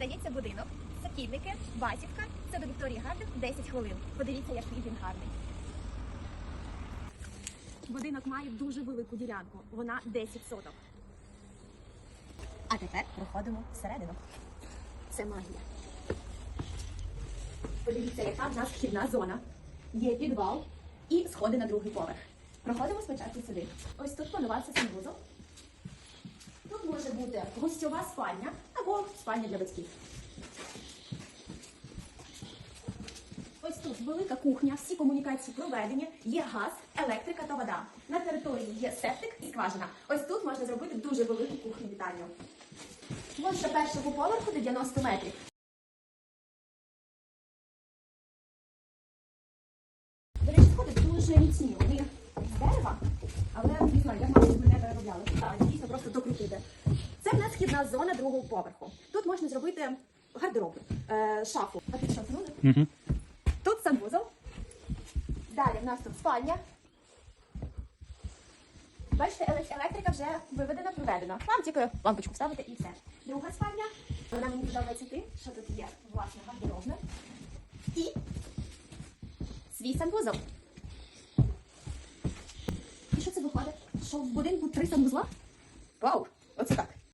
Продається будинок, сокільники, Басівка. Це до Вікторії Гарден 10 хвилин. Подивіться, який він гарний. Будинок має дуже велику ділянку. Вона 10 соток. А тепер проходимо всередину. Це магія. Подивіться, яка в нас вхідна зона. Є підвал і сходи на другий поверх. Проходимо спочатку сюди. Ось тут планувався санвузол. Тут може бути гостьова спальня або спальня для батьків. Ось тут велика кухня, всі комунікації проведені, є газ, електрика та вода. На території є септик і скважина. Ось тут можна зробити дуже велику кухню вітальню. Площа першого поверху 90 метрів. До речі, сходи дуже міцні. Вони дерева, але не знаю, як мабуть, мене переробляли. Дійсно просто докрутити. Це в нас східна зона другого поверху. Тут можна зробити гардероб, е, шафу. А тут що. Угу. Тут санвузол. Далі в нас тут спальня. Бачите, електрика вже виведена, проведена. Вам тільки лампочку вставити і все. Друга спальня. Вона мені подобається тим, що тут є власне гардеробна. І свій санвузол. І що це виходить? Що в будинку три санвузла? Вау! Оце так.